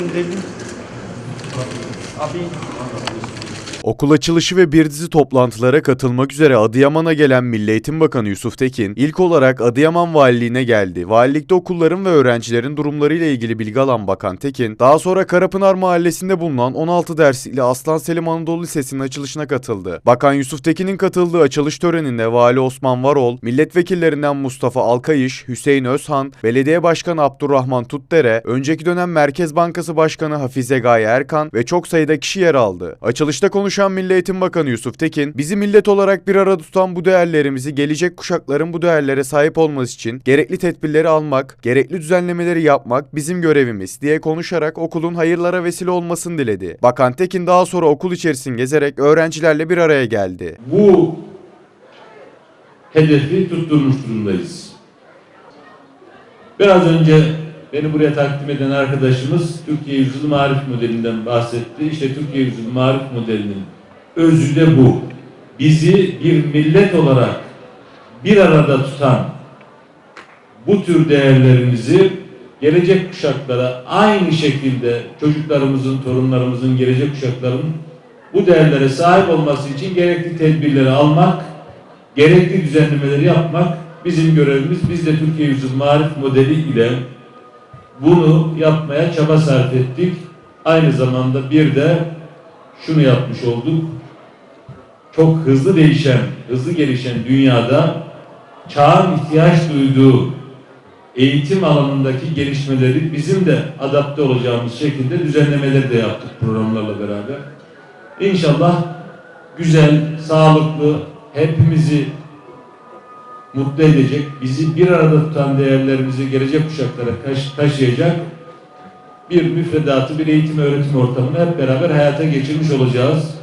İndirebilir misin? Abi Okul açılışı ve bir dizi toplantılara katılmak üzere Adıyaman'a gelen Milli Eğitim Bakanı Yusuf Tekin, ilk olarak Adıyaman Valiliğine geldi. Valilikte okulların ve öğrencilerin durumlarıyla ilgili bilgi alan Bakan Tekin, daha sonra Karapınar Mahallesi'nde bulunan 16 derslikli Aslan Selim Anadolu Lisesi'nin açılışına katıldı. Bakan Yusuf Tekin'in katıldığı açılış töreninde Vali Osman Varol, milletvekillerinden Mustafa Alkayış, Hüseyin Özhan, Belediye Başkanı Abdurrahman Tutdere, önceki dönem Merkez Bankası Başkanı Hafize Gaye Erkan ve çok sayıda kişi yer aldı. Açılışta konuşan Milli Eğitim Bakanı Yusuf Tekin, bizi millet olarak bir arada tutan bu değerlerimizi gelecek kuşakların bu değerlere sahip olması için gerekli tedbirleri almak, gerekli düzenlemeleri yapmak bizim görevimiz diye konuşarak okulun hayırlara vesile olmasını diledi. Bakan Tekin daha sonra okul içerisini gezerek öğrencilerle bir araya geldi. bu hedefi tutturmuş durumdayız. Biraz önce beni buraya takdim eden arkadaşımız Türkiye Yüzyılı Marif Modeli'nden bahsetti. İşte Türkiye Yüzyılı Marif Modeli'nin özü de bu. Bizi bir millet olarak bir arada tutan bu tür değerlerimizi gelecek kuşaklara aynı şekilde çocuklarımızın, torunlarımızın, gelecek kuşakların bu değerlere sahip olması için gerekli tedbirleri almak, gerekli düzenlemeleri yapmak bizim görevimiz. Biz de Türkiye Yüzyıl Marif modeli ile bunu yapmaya çaba sarf ettik. Aynı zamanda bir de şunu yapmış olduk. Çok hızlı değişen, hızlı gelişen dünyada çağın ihtiyaç duyduğu eğitim alanındaki gelişmeleri bizim de adapte olacağımız şekilde düzenlemeleri de yaptık programlarla beraber. İnşallah güzel, sağlıklı, hepimizi mutlu edecek, bizi bir arada tutan değerlerimizi gelecek kuşaklara taş- taşıyacak bir müfredatı, bir eğitim öğretim ortamını hep beraber hayata geçirmiş olacağız.